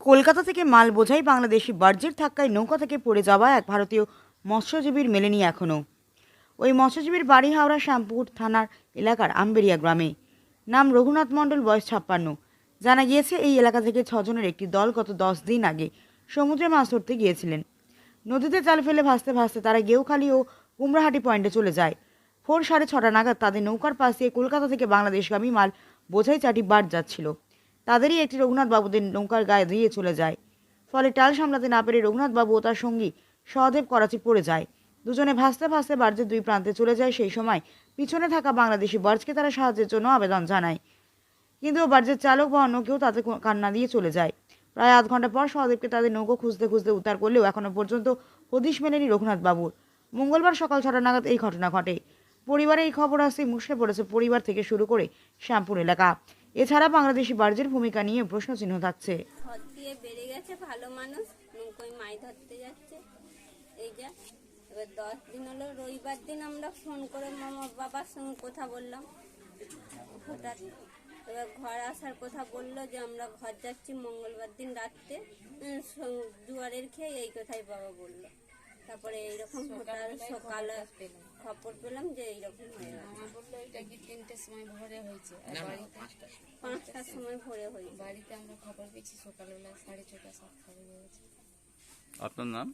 কলকাতা থেকে মাল বোঝাই বাংলাদেশি বার্জের ধাক্কায় নৌকা থেকে পড়ে যাওয়া এক ভারতীয় মৎস্যজীবীর মেলেনি এখনও ওই মৎস্যজীবীর বাড়ি হাওড়া শ্যামপুর থানার এলাকার আম্বেরিয়া গ্রামে। নাম রঘুনাথ মণ্ডল, বয়স ছাপ্পান্ন। জানা গিয়েছে, এই এলাকা থেকে ছজনের একটি দল গত দশ দিন আগে সমুদ্রে মাছ ধরতে গিয়েছিলেন। নদীতে জাল ফেলে ভাসতে ভাসতে তারা গেউখালি ও কুমড়াহাটি পয়েন্টে চলে যায়। ভোর সাড়ে ছটা নাগাদ তাদের নৌকার পাশ দিয়ে কলকাতা থেকে বাংলাদেশগামী মাল বোঝাই চারটি বাট যাচ্ছিল। তাদেরই একটি রঘুনাথ বাবুদের নৌকার গায়ে দিয়ে চলে যায়। ফলে টাল সামলাতে না পেরে রঘুনাথ বাবু ও তার সঙ্গী সহদেব করাচি পড়ে যায়। দুজনে ভাসতে ভাসতে বার্জের দুই প্রান্তে চলে যায়। সেই সময় পিছনে থাকা বাংলাদেশি বার্জকে তারা সাহায্যের জন্য আবেদন জানায়। কিন্তু বার্জের চালক বা অন্য কেউ তাতে কান্না দিয়ে চলে যায়। প্রায় আধ ঘণ্টা পর সহদেবকে তাদের নৌকো খুঁজতে খুঁজতে উদ্ধার করলেও এখনও পর্যন্ত হদিশ মেলেনি রঘুনাথ বাবুর মঙ্গলবার সকাল ছটা নাগাদ এই ঘটনা ঘটে। পরিবারে এই খবর আসতেই মুষড়ে পড়েছে পরিবার থেকে শুরু করে শ্যামপুর এলাকা। এছাড়া বাংলাদেশি বার্জের ভূমিকা নিয়ে প্রশ্নচিহ্ন থাকছে। ঘর দিয়ে বেড়ে গেছে ভালো মানুষ, নৌকোয় মাছ ধরতে যাচ্ছে। এই যা, এবার দশ দিন হলো, রবিবার দিন আমরা ফোন করে মামা বাবার সঙ্গে কথা বললাম। হঠাৎ এবার ঘর আসার কথা বলল যে, আমরা ঘর যাচ্ছি মঙ্গলবার দিন রাত্রে। জোয়ারের খেয়ে এই কথাই বাবা বলল। তারপরে এইরকম হঠাৎ সকালে খবর পেলাম যে এইরকম হয়ে বলল এটা কি তিনটের সময় ভোরে হয়েছে? আর পাঁচটার সময়। ভোরে হয়েছে। বাড়িতে আমরা খবর পেয়েছি সকালবেলা সাড়ে ছটা সাতটা বেজে গেছে আপনার নাম?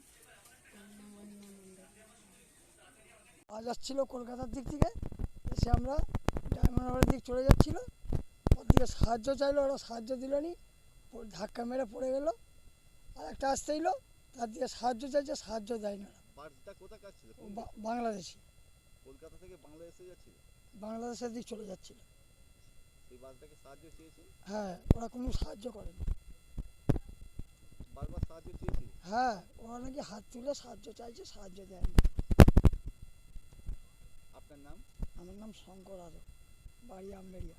আজ আসছিল কলকাতার দিক থেকে এসে আমরা ডায়মন্ড হারবারের দিক চলে যাচ্ছিল। ওর দিকে সাহায্য চাইলো ওরা সাহায্য দিল নি ধাক্কা মেরে পড়ে গেল। আর একটা আসতে এলো তার দিকে সাহায্য চাইছে সাহায্য দেয় না। বাংলাদেশি। কলকাতা থেকে বাংলাদেশে যাচ্ছিল? বাংলাদেশের দিক চলে যাচ্ছিল। সেই বাসটাকে সাহায্য হ্যাঁ ওরা কোনো সাহায্য করেনি বারবার সাহায্য হ্যাঁ ওরা নাকি হাত তুলে সাহায্য চাইছে সাহায্য দেয়নি আপনার নাম? আমার নাম শঙ্কর আদক বাড়ি আমবেড়িয়া।